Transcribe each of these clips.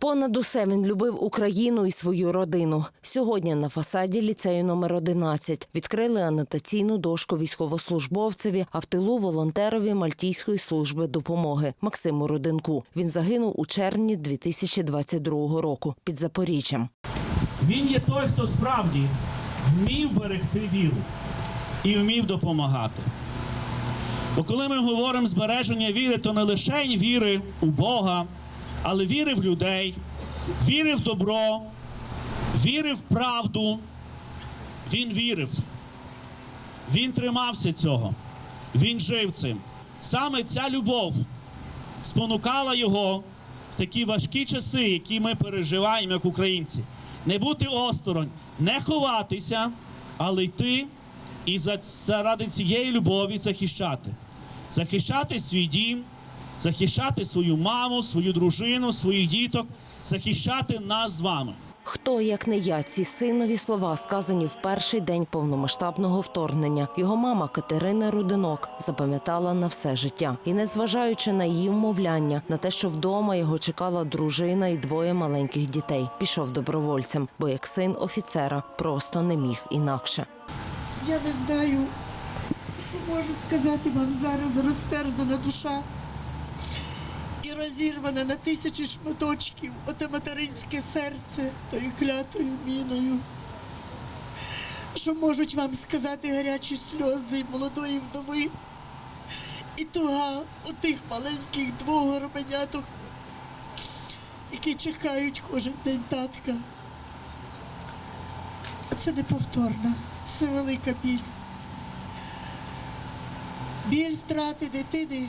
Понад усе він любив Україну і свою родину. Сьогодні на фасаді ліцею номер 11 відкрили анотаційну дошку військовослужбовцеві, а в тилу волонтерові Мальтійської служби допомоги Максиму Руденку. Він загинув у червні 2022 року під Запоріжжям. Він є той, хто справді вмів берегти віру і вмів допомагати. Бо коли ми говоримо збереження віри, то не лише віри у Бога, але віри в людей, віри в добро, віри в правду. Він вірив. Він тримався цього. Він жив цим. Саме ця любов спонукала його в такі важкі часи, які ми переживаємо як українці. Не бути осторонь, не ховатися, але йти і заради цієї любові захищати. Захищати свій дім, захищати свою маму, свою дружину, своїх діток, захищати нас з вами. Хто, як не я, ці синові слова сказані в перший день повномасштабного вторгнення. Його мама Катерина Рудинок запам'ятала на все життя. І незважаючи на її вмовляння, на те, що вдома його чекала дружина і двоє маленьких дітей, пішов добровольцем, бо як син офіцера просто не міг інакше. Я не знаю, що можу сказати вам зараз. Розтерзана душа і розірвана на тисячі шматочків оте материнське серце тою клятою міною. Що можуть вам сказати гарячі сльози молодої вдови і туга отих маленьких двох горобеняток, які чекають кожен день татка. Це неповторна, це велика біль. Біль втрати дитини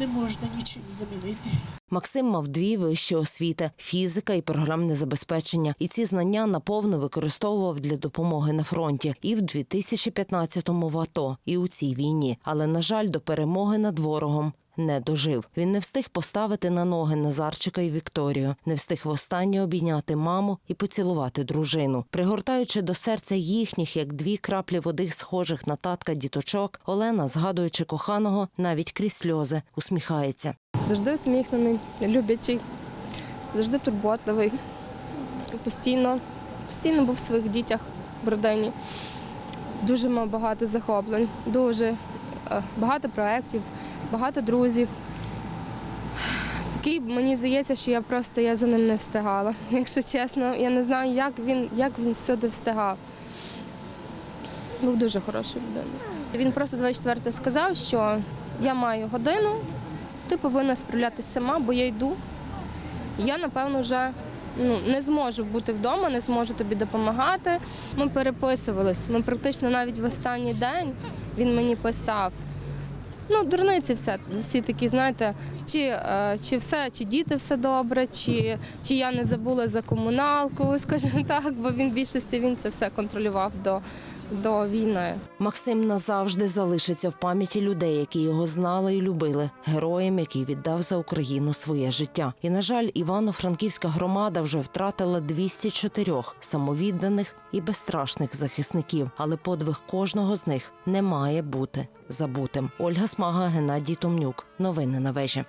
не можна нічим замінити. Максим мав дві вищі освіти фізика і програмне забезпечення. І ці знання наповно використовував для допомоги на фронті і в 2015-му в АТО, і у цій війні. Але, на жаль, до перемоги над ворогом. Не дожив. Він не встиг поставити на ноги Назарчика і Вікторію, не встиг востаннє обійняти маму і поцілувати дружину. Пригортаючи до серця їхніх, як дві краплі води, схожих на татка діточок, Олена, згадуючи коханого, навіть крізь сльози, усміхається. Завжди усміхнений, люблячий, завжди турботливий. Постійно, постійно був в своїх дітях в родині. Дуже мав багато захоплень, дуже е, багато проєктів, багато друзів. Такий мені здається, що я просто я за ним не встигала. Якщо чесно, я не знаю, як він, як він всюди встигав. Був дуже хороший людиною. Він просто 24 сказав, що я маю годину, ти повинна справлятися сама, бо я йду. Я, напевно, вже ну, не зможу бути вдома, не зможу тобі допомагати. Ми переписувались. Ми практично навіть в останній день він мені писав. Ну, дурниці все, всі такі, знаєте, чи, е, чи все, чи діти все добре, чи, чи я не забула за комуналку, скажімо так, бо він більшості він це все контролював до, до війни. Максим назавжди залишиться в пам'яті людей, які його знали і любили, героєм, який віддав за Україну своє життя. І на жаль, Івано-Франківська громада вже втратила 204 самовідданих і безстрашних захисників, але подвиг кожного з них не має бути забутим. Ольга Смага, Геннадій Томнюк. Новини на вежі.